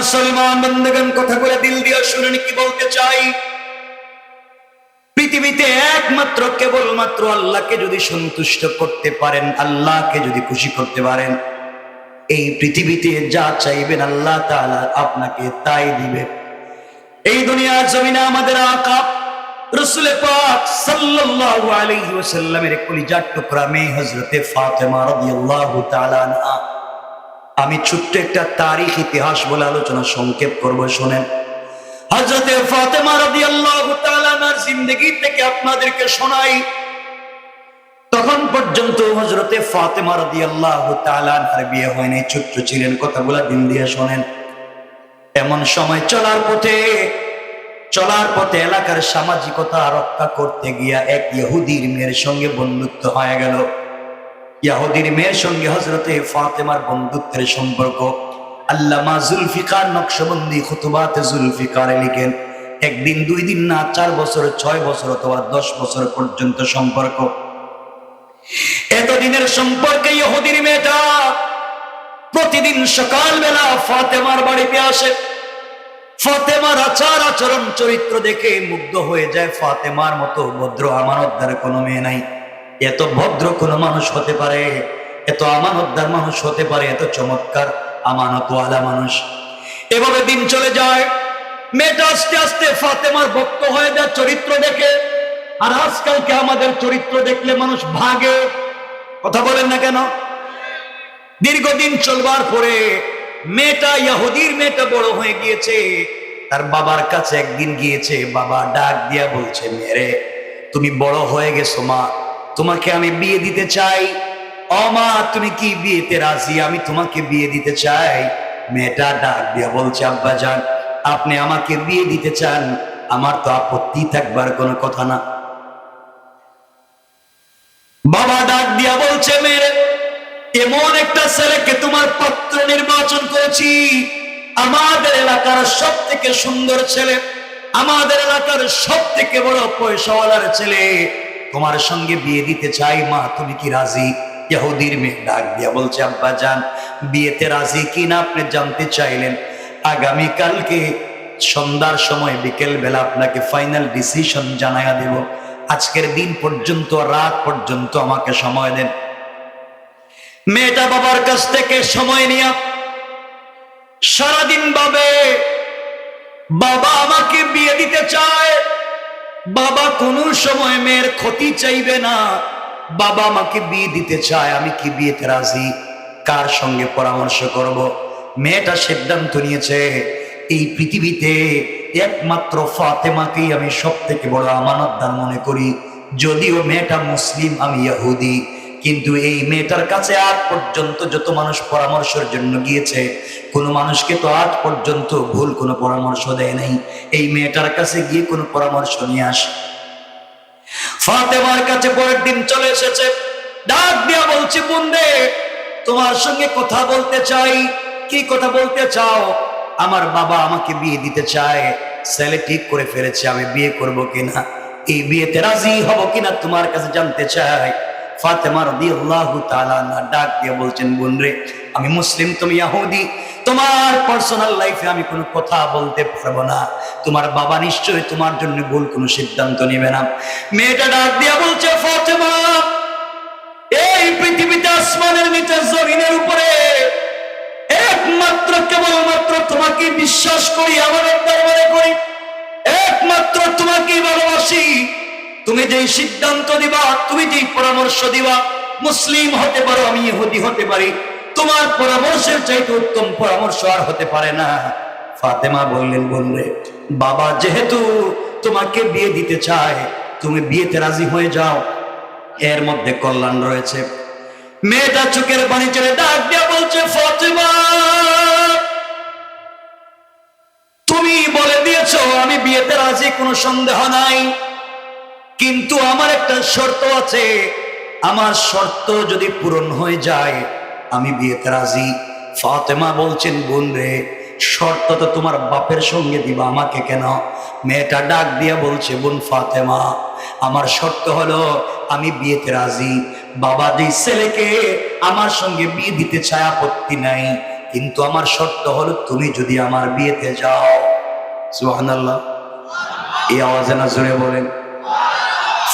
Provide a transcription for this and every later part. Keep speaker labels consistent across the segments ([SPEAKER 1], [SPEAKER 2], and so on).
[SPEAKER 1] মুসলমান বন্ধুগণ বলে দিল দিয়ে শুনুন, কি বলতে চাই? পৃথিবীতে একমাত্র, কেবলমাত্র আল্লাহকে যদি সন্তুষ্ট করতে পারেন, আল্লাহকে যদি খুশি করতে পারেন, এই পৃথিবীতে যা চাইবেন আল্লাহ তাআলা আপনাকে তাই দিবে। এই দুনিয়ার জমিনে আমাদের আকা রসুলে পাক সাল্লাল্লাহু আলাইহি ওয়াসাল্লামের কলিজার টুকরা মেয়ে হযরতে ফাতেমা রাদিয়াল্লাহু তাআলা আনহা। আমি ছোট্ট একটা তারিখ ইতিহাস বলে আলোচনা সংক্ষেপ করব, শুনেন। হযরতে ফাতেমা তাআলা আনহার জিন্দেগি থেকে আপনাদেরকে শোনাই। তখন পর্যন্ত হযরতে ফাতেমা রাদিয়াল্লাহু তাআলা আনহার বিয়ে হয়নি ছোট্ট ছিলেন, কথাগুলা দিন দিয়ে শোনেন। এমন সময় চলার পথে চলার পথে এলাকার সামাজিকতা রক্ষা করতে গিয়া এক ইহুদির মেয়ের সঙ্গে বন্ধুত্ব হয়ে গেল। ইয়াহুদির মেয়ের সঙ্গে হজরতে ফাতেমার বন্ধুত্বের সম্পর্ক। আল্লামা জুলফিকার নকশবন্দি খুতুবাতে জুলফিকারে লিখেন, একদিন, দুই দিন না, চার বছর, ছয় বছর অথবা দশ বছর পর্যন্ত সম্পর্ক। এতদিনের সম্পর্কে ইহুদির মেয়েটা প্রতিদিন সকালবেলা ফাতেমার বাড়িতে আসে। ফাতেমার আচার আচরণ, চরিত্র দেখে মুগ্ধ হয়ে যায়। ফাতেমার মতো ভদ্র আমানতদার কোনো মেয়ে নাই। এত ভদ্র কোনো মানুষ হতে পারে, এত আমানতদার মানুষ হতে পারে, এত চমৎকার আমানতওয়ালা মানুষ। এভাবে দিন চলে যায়। মেয়েটা আস্তে আস্তে ফাতেমার ভক্ত হয়ে যায় চরিত্র দেখে। আর আজকালকে আমাদের চরিত্র দেখলে মানুষ ভাগে। কথা বলেন না কেন? দীর্ঘদিন চলবার পরে মেয়েটা, ইয়াহুদির মেয়েটা বড় হয়ে গিয়েছে। তার বাবার কাছে একদিন গিয়েছে, বাবা ডাক দিয়া বলছে, মেরে, তুমি বড় হয়ে গেছো মা। তোমাকে আমি বিয়ে দিতে চাই। ও মা, তুমি কি বিয়েতে রাজি? আমি তোমাকে বিয়ে দিতে চাই। মেয়েটা ডাক দিয়া বলছে, আব্বা যান আপনি আমাকে বিয়ে দিতে চান। আমার তো আপত্তি থাকবার কোনো কথা না। বাবা ডাক দিয়া বলছে মেরে এমন একটা ছেলেকে তোমার পাত্র নির্বাচন করেছি। আমাদের এলাকার সব থেকে সুন্দর ছেলে, আমাদের এলাকার সব থেকে বড় পয়সাওয়ালার ছেলে তোমার সঙ্গে বিয়ে দিতে চাই, মা, তুমি কি রাজি? ইহুদির মেয়ে ডাক দিয়া বলছে, আব্বা যান, বিয়েতে রাজি কি না আপনি জানতে চাইলেন। আগামী কালকে সন্ধ্যার সময় বিকেল বেলা আপনাকে ফাইনাল ডিসিশন জানাইয়া দেব। আজকের দিন পর্যন্ত, রাত পর্যন্ত আমাকে সময় দেন। মেয়েটা বাবার কাছ থেকে সময় নিয়ে সারাদিন ভাবে বাবা আমাকে বিয়ে দিতে চায়। বাবা কোনো সময় মেয়ের ক্ষতি চাইবে না। বাবা আমাকে বিয়ে দিতে চায়, আমি কি বিয়েতে রাজি? কার সঙ্গে পরামর্শ করব? মেয়েটা সিদ্ধান্ত নিয়েছে, এই পৃথিবীতে একমাত্র ফাতেমাকেই আমি সব থেকে বড় আমানতদার মনে করি। যদিও মেয়েটা মুসলিম, আমি ইহুদি কিন্তু এই মেয়েটার কাছে আজ পর্যন্ত যত মানুষ পরামর্শের জন্য গিয়েছে, কোনো মানুষকে তো আজ পর্যন্ত ভুল কোনো পরামর্শ দেয় নাই। এই মেয়েটার কাছে গিয়ে কোনো পরামর্শ নিয়ে আসে। ফাতেমার কাছে পরের দিন চলে এসেছে। ডাক দিয়া বলছি বন্ধে তোমার সঙ্গে কথা বলতে চাই। কি কথা বলতে চাও? আমার বাবা আমাকে বিয়ে দিতে চায়। ছেলে ঠিক করে ফেলেছে, আমি বিয়ে করব কিনা? এই বিয়েতে রাজি হব কিনা তোমার কাছে জানতে চাই। ফাতেমা ডাক দিয়ে বলছেন বোন আমি মুসলিম, তুমি ইহুদি তোমার পার্সোনাল লাইফে আমি কোনো কথা বলতে পারব না। তোমার বাবা নিশ্চয়ই তোমার জন্য ভুল কোনো সিদ্ধান্ত নেবে না। মেয়েটা ডাক দিয়া বলছে, ফাতেমা, এই পৃথিবীতে আসমানের নিচে জমিনের উপরে একমাত্র, কেবলমাত্র তোমাকে বিশ্বাস করি আমার দরবারে করি। একমাত্র তোমাকে ভালোবাসি। তুমি যেই সিদ্ধান্ত দিবা, তুমি যেই পরামর্শ দিবা, মুসলিম হতে পারো, আমি ইহুদি হতে পারি। তোমার পরামর্শের চাইতে উত্তম পরামর্শ আর হতে পারে না। ফাতেমা বললেন, বললে, বাবা, যেহেতু তোমাকে বিয়ে দিতে চায়, তুমি বিয়েতে রাজি হয়ে যাও। এর মধ্যে কল্যাণ রয়েছে। মেয়েটা চোখের পানি ছেড়ে ডাক দিয়া বলছে, ফাতেমা, তুমি বলে দিয়েছ, আমি বিয়েতে রাজি, কোনো সন্দেহ নাই। কিন্তু আমার একটা শর্ত আছে। আমার শর্ত যদি পূরণ হয়ে যায়, আমি বিয়েতে রাজি। ফাতেমা বলছেন, বোন রে, শর্ত তো তোমার বাপের সঙ্গে দিবা, আমাকে কেন? মেয়েটা ডাক দিয়া বলছে, বোন ফাতেমা, আমার শর্ত হলো আমি বিয়েতে রাজি। বাবা যে ছেলেকে আমার সঙ্গে বিয়ে দিতে চায়, আপত্তি নাই। কিন্তু আমার শর্ত হলো তুমি যদি আমার বিয়েতে যাও। সুবহানাল্লাহ। এই আওয়াজে না জোরে বলেন।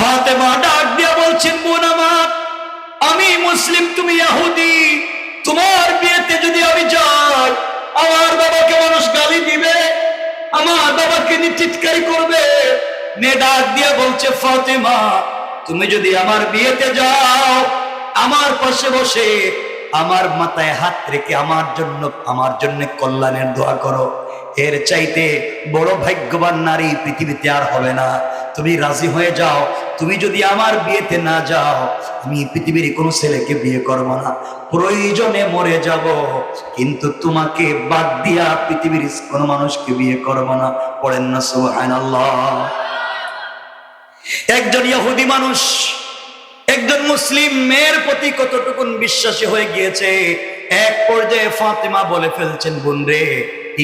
[SPEAKER 1] ফাতেমা ডাক দিয়া বলছেন বোন আমার, আমি মুসলিম, তুমি ইহুদি। তোমার বিয়েতে যদি আমি যাই, আমার বাবাকে মানুষ গালি দিবে, আমার বাবাকে নিয়ে চিৎকারি করবে। মেয়ে ডাক দিয়া বলছে, ফাতেমা, তুমি যদি আমার বিয়েতে যাও, আমার পাশে বসে আমার মাথায় হাত রেখে আমার জন্য আমার জন্য কল্যাণের দোয়া করো। এর চাইতে বড় ভাগ্যবান নারী পৃথিবীতে আর হবে না। তুমি রাজি হয়ে যাও। তুমি যদি আমার বিয়েতে না যাও, আমি পৃথিবীর কোনো ছেলেকে বিয়ে করব না। প্রয়োজনে মরে যাব, কিন্তু তোমাকে বাদ দিয়া পৃথিবীর কোনো মানুষকে বিয়ে করব না। পড়েন না, সুবহানাল্লাহ। একজন ইহুদি মানুষ, একজন মুসলিম মেয়ের প্রতি কতটুকুন বিশ্বাসী হয়ে গিয়েছে, এক পর্যায়ে ফাতেমা বলে ফেলছেন, বোন রে,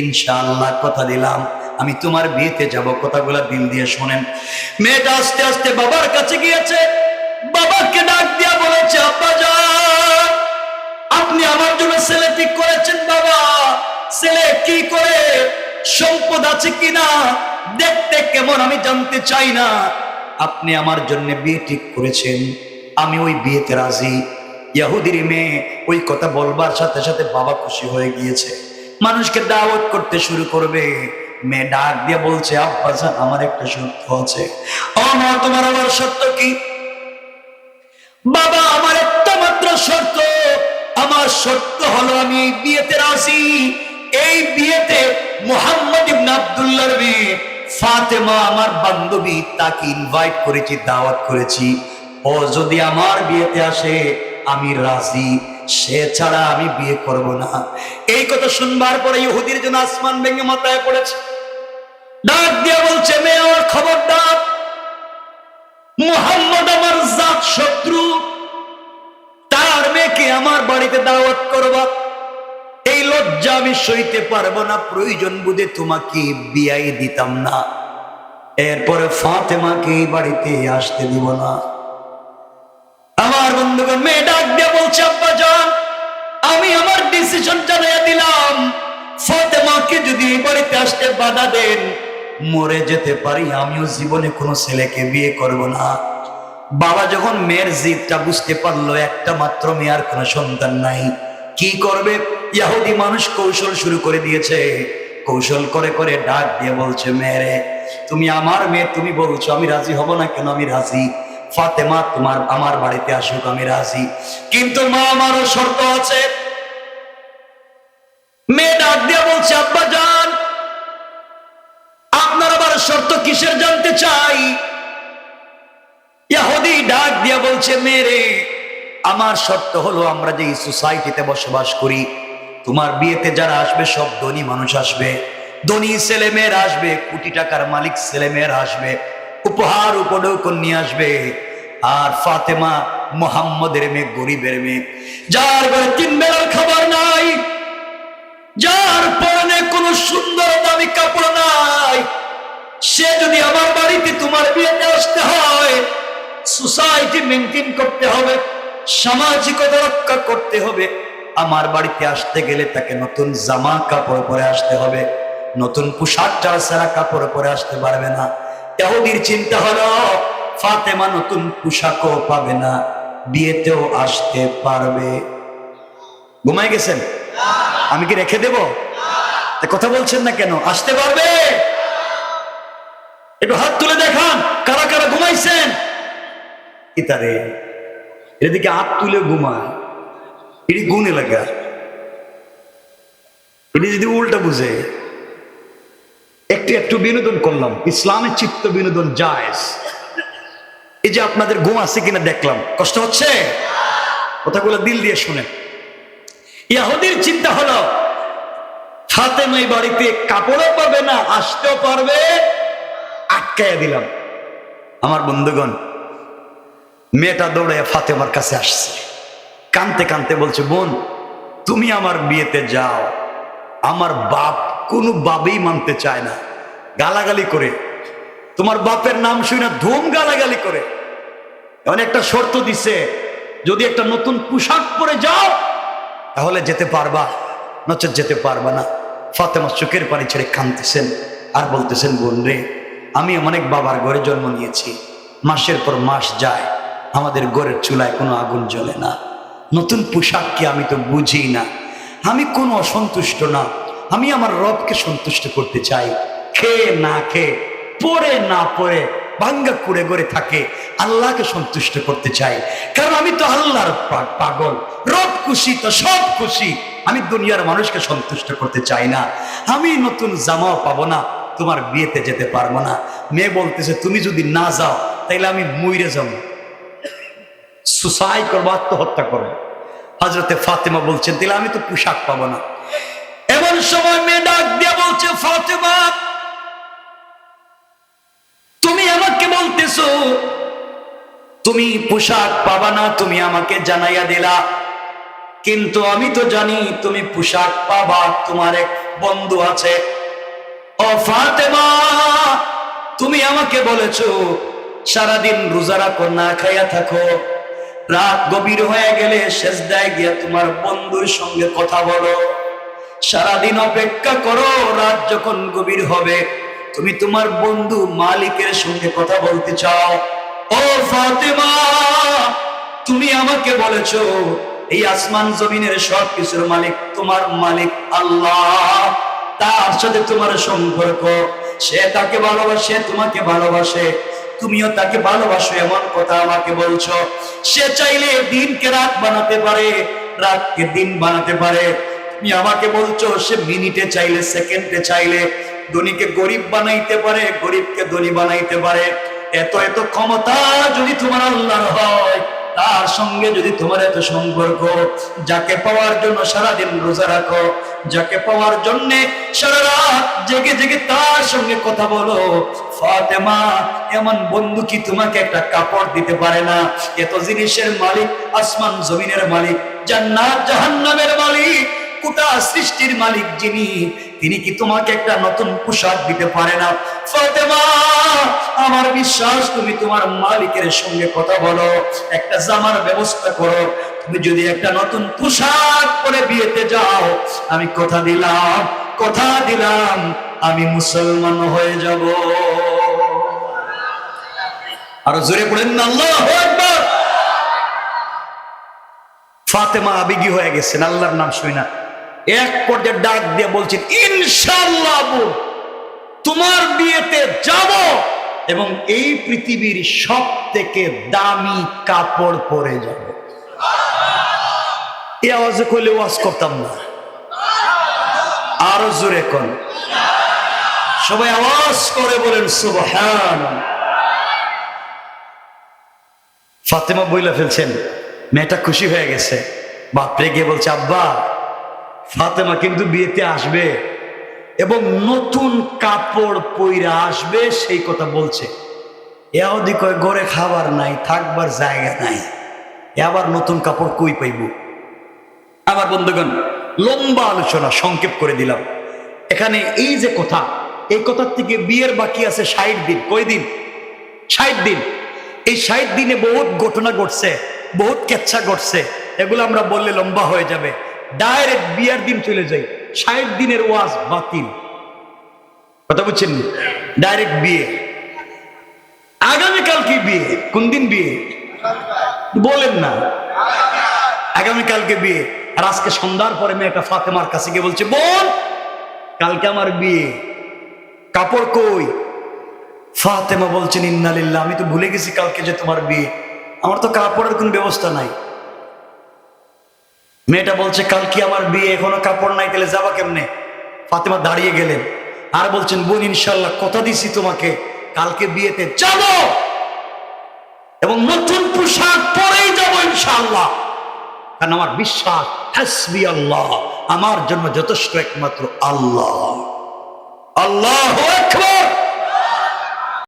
[SPEAKER 1] ইনশাআল্লাহ, কথা দিলাম। আমি তোমার বিয়েতে যাব। কথাগুলা দিল দিয়ে শোনেন। মেয়েটা আস্তে আস্তে বাবার কাছে গিয়েছে। বাবাকে ডাক দিয়া বলেছে, আব্বা যান আপনি আমার জন্য ছেলে ঠিক করেছেন বাবা। ছেলে কি করে? সম্পদ আছে কিনা? দেখতে কেমন আমি জানতে চাই না। আপনি আমার জন্য বিয়ে ঠিক করেছেন। আমি ওই বিয়েতে রাজি। ইয়াহুদির মেয়ে ওই কথা বলবার সাথে সাথে বাবা খুশি হয়ে গিয়েছে। মানুষকে দাওয়াত করতে শুরু করবে। মেয়ে ডাক দিয়ে বলছে, আব্বা জান আমার একটা সত্য আছে। ও মা, তোমার আমার সত্য কি? বাবা, আমার একটা মাত্র শর্ত আমার শর্ত হলো আমি বিয়েতে রাজি। এই বিয়েতে মোহাম্মদ ইবনে আব্দুল্লাহর মেয়ে ফাতেমা, আমার বান্ধবী, তাকে ইনভাইট করেছি, দাওয়াত করেছি। ও যদি আমার বিয়েতে আসে, আমি রাজি। সে ছাড়া আমি বিয়ে করব না। এই কথা শুনবার পরে ইহুদির জন্য আসমান ভেঙে মাথায় পড়েছে। ডাক দিয়া বলছে, মেয়ে, আমার খবরদার। মোহাম্মদ আমার জাত শত্রু। তার মেয়েকে আমার বাড়িতে দাওয়াত করবা। এই লজ্জা আমি সইতে পারব না, প্রয়োজন বুঝে তোমাকে বিয়াই দিতাম না। এরপরে ফাতেমাকে এই বাড়িতে আসতে দিব না। আমার বন্ধুগণ, মেয়ে ডাক দিয়ে বলছে, আব্বা যান আমি আমার ডিসিশন জানিয়ে দিলাম ফাতেমাকে যদি এই বাড়িতে আসতে বাধা দেন মরে যেতে পারি, আমিও জীবনে কোনো ছেলেকে বিয়ে করব না। বাবা যখন মেয়ের জিদটা বুঝতে পারল, একটা মাত্র মেয়ের কোনো সন্তান নাই। কি করবে? ইয়াহুদি মানুষ কৌশল শুরু করে দিয়েছে। কৌশল করে করে ডাক দিয়ে বলছে, মেয়েরে, তুমি আমার মেয়ে, তুমি বলছো আমি রাজি হব না কেন? আমি রাজি। ফাতেমা, তোমার, আমার বাড়িতে আসুক, আমি রাজি। কিন্তু মা আমারও শর্ত আছে। মেয়ে ডাক দিয়ে বলছে, আব্বা, যান। কিসের চাই। ইয়াহুদি ডাক দিয়া বলছে, মেরে, আমার শর্ত হলো আমরা যে সোসাইটিতে বসবাস করি, তোমার বিয়েতে যারা আসবে সব ধনী মানুষ আসবে। ধনী ছেলে মেয়েরা আসবে, কোটি টাকার মালিক ছেলে মেয়েরা আসবে, উপহার উপঢৌকন নিয়ে আসবে। আর ফাতেমা মোহাম্মদের মেয়ে, গরিবের মেয়ে। যার ঘরে তিন বেলার খাবার নাই, যার পরনে কোনো সুন্দর দামি কাপড় নাই সে যদি আমার বাড়িতে তোমার বিয়েতে আসতে হয় সোসাইটি মেনটেন করতে হবে, সামাজিকতা রক্ষা করতে হবে। আমার বাড়িতে আসতে গেলে তাকে নতুন জামা কাপড় পরে আসতে হবে, নতুন পোশাক ছাড়া সারা কাপড় পরে আসতে পারবে না। এহুদির চিন্তা হলো, ফাতেমা নতুন পোশাকও পাবে না, বিয়েতেও আসতে পারবে। ঘুমাই গেছেন? আমি কি রেখে দেব? কথা বলছেন না কেন? আসতে পারবে? একটু হাত তুলে দেখান কারা কারা ঘুমাইছেন? ইতারে এদিকে হাত তুলে ঘুমায়। এটি গুণ এলাকা। এটি যদি উল্টা বুঝে একটু একটু বিনোদন করলাম ইসলামের চিত্ত বিনোদন জায়েজ। এই যে আপনাদের ঘুম আছে কিনা দেখলাম কষ্ট হচ্ছে? কথাগুলো দিল দিয়ে শুনে ইয়াহুদির চিন্তা হলো ফাতেমা এই বাড়িতে কাপড়ও পাবে না আসতেও পারবে আটকাইয়া দিলাম। আমার বন্ধুগণ, মেয়েটা দৌড়ে ফাতেমার কাছে আসছে। কানতে কানতে বলছে, বোন, তুমি আমার বিয়েতে যাও। আমার বাপ কোনো বাবেই মানতে চায় না। গালাগালি করে। তোমার বাপের নাম শুই না, ধুম গালাগালি করে। এমন একটা শর্ত দিছে, যদি একটা নতুন পোশাক পরে যাও, তাহলে যেতে পারবা, নচেত যেতে পারবা না। ফাতেমা চোখের পানি ছেড়ে কাঁদতেছেন আর বলতেছেন, বোন রে আমি অনেক বাবার ঘরে জন্ম নিয়েছি। মাসের পর মাস যায়, আমাদের ঘরের চুলায় কোনো আগুন জ্বলে না। নতুন পোশাককে আমি তো বুঝি না। আমি কোনো অসন্তুষ্ট না। আমি আমার রবকে সন্তুষ্ট করতে চাই। খেয়ে না খেয়ে পরে না পরে ভাঙ্গা কুড়ে গড়ে থাকে। আল্লাহকে সন্তুষ্ট করতে চাই। কারণ আমি তো আল্লাহর পাগল। রব খুশি তো সব খুশি। আমি দুনিয়ার মানুষকে সন্তুষ্ট করতে চাই না। আমি নতুন জামাও পাবো না। তোমার বিয়েতে যেতে পারব না। মেয়ে বলতেছে, তুমি যদি না যাও, তাইলে আমি মুইরে যাব। সুসাইড করব, আত্মহত্যা করব। হজরতে ফাতেমা বলছেন তাহলে আমি তো পোশাক পাবো না। এমন সময় মেয়ে ডাক দিয়ে বলছে, ফাতেমা, তুমি আমাকে বলতেছো, তুমি পোশাক পাবা না, তুমি আমাকে জানাইয়া দিলা। কিন্তু আমি তো জানি তুমি পোশাক পাবা, তোমার এক বন্ধু আছে। ফাতেমা, তুমি আমাকে বলেছ, সারাদিন রোজা রাখো, না খাইয়া থাকো। রাত গভীর হয়ে গেলে শেষ দেয় গিয়া তোমার বন্ধুর সঙ্গে কথা বলো। সারাদিন অপেক্ষা করো, রাত যখন গভীর হবে, তুমি তোমার বন্ধু মালিকের সঙ্গে কথা বলতে চাও। ও ফাতেমা, তুমি আমাকে বলেছ, এই আসমান জমিনের সব কিছুর মালিক তোমার মালিক আল্লাহ। তার সাথে তোমার সম্পর্ক। সে তাকে ভালোবাসে, তোমাকে ভালোবাসে। তুমিও তাকে ভালোবাসো, এমন কথা আমাকে বলছো। সে চাইলে দিনকে রাত বানাতে পারে, রাতকে দিন বানাতে পারে। তুমি আমাকে বলছো, সে মিনিটে চাইলে, সেকেন্ডে চাইলে ধনীকে গরিব বানাইতে পারে, গরিবকে ধনী বানাইতে পারে। এত এত ক্ষমতা যদি তোমার আল্লাহর হয় তার সঙ্গে যদি তোমার এত সম্পর্ক, যাকে পাওয়ার জন্য সারাদিন রোজা রাখো, যাকে পাওয়ার জন্য সারা রাত জেগে জেগে তার সঙ্গে কথা বলো, ফাতেমা, এমন বন্ধু কি তোমাকে একটা কাপড় দিতে পারে না? এত জিনিসের মালিক, আসমান জমিনের মালিক, জান্নাত জাহান্নামের মালিক গোটা সৃষ্টির মালিক যিনি তিনি কি তোমাকে একটা নতুন পোশাক দিতে পারে না? ফাতেমা, আমার বিশ্বাস, তুমি তোমার মালিকের সঙ্গে কথা বলো, একটা জামার ব্যবস্থা করো। তুমি যদি একটা নতুন পোশাক পরে বিয়েতে যাও, আমি কথা দিলাম কথা দিলাম, আমি মুসলমান হয়ে যাব। আরও জোরে পড়েন না, আল্লাহ ফাতেমা আবেগী হয়ে গেছেন, আল্লাহর নাম শুই না। এক পর্যায়ে ডাক দিয়ে বলছেন ইনশাল্লাহ তোমার বিয়েতে যাব এবং এই পৃথিবীর সব থেকে দামি কাপড় পরে যাব। এই আওয়াজে করলে ওয়াজ করতাম না। আরও জোরে কোন। সবাই আওয়াজ করে বলেন, সুবহান ফাতেমা বইলা ফেলছেন, মেয়েটা খুশি হয়ে গেছে। বাপরে গিয়ে বলছে, আব্বা ফাতেমা কিন্তু বিয়েতে আসবে এবং নতুন কাপড় পইরা আসবে, সেই কথা বলছে। এদি কয়, ঘরে খাবার নাই, থাকবার জায়গা নাই। আবার নতুন কাপড় কই পাইব? আমার বন্ধুগণ, লম্বা আলোচনা সংক্ষেপ করে দিলাম। এখানে এই যে কথা, এই কথার থেকে বিয়ের বাকি আছে ষাট দিন। কয় দিন? ষাট দিন। এই ষাট দিনে বহুত ঘটনা ঘটছে, বহুত কেচ্ছা ঘটছে। এগুলো আমরা বললে লম্বা হয়ে যাবে। ডাইরেক্ট বিয়ের দিন চলে যাই ষাট দিনের ওয়াজ বাতিল। কথা বুঝছেন? ডাইরেক্ট বিয়ে। আগামীকাল কি বিয়ে। কোন দিন বিয়ে? বলেন না। আগামীকালকে বিয়ে। আর আজকে সন্ধ্যার পরে মেয়েটা ফাতেমার কাছে গিয়ে বলছে, বোন, কালকে আমার বিয়ে। কাপড় কই? ফাতেমা বলছেন, ইন্নালিল্লাহ, আমি তো ভুলে গেছি কালকে যে তোমার বিয়ে। আমার তো কাপড়ের কোনো ব্যবস্থা নাই। মেয়েটা বলছে কাল কি আমার বিয়ে, এখনও কাপড় নাই, তাহলে যাবা কেমনে? ফাতেমা দাঁড়িয়ে গেলেন আর বলছেন, বোন ইনশাল্লাহ কথা দিছি তোমাকে, কালকে বিয়েতে যাব এবং নতুন পোশাক পরেই যাব ইনশাল্লাহ কারণ আমার বিশ্বাস আল্লাহ, আমার জন্য যথেষ্ট একমাত্র আল্লাহ। আল্লাহ আকবার!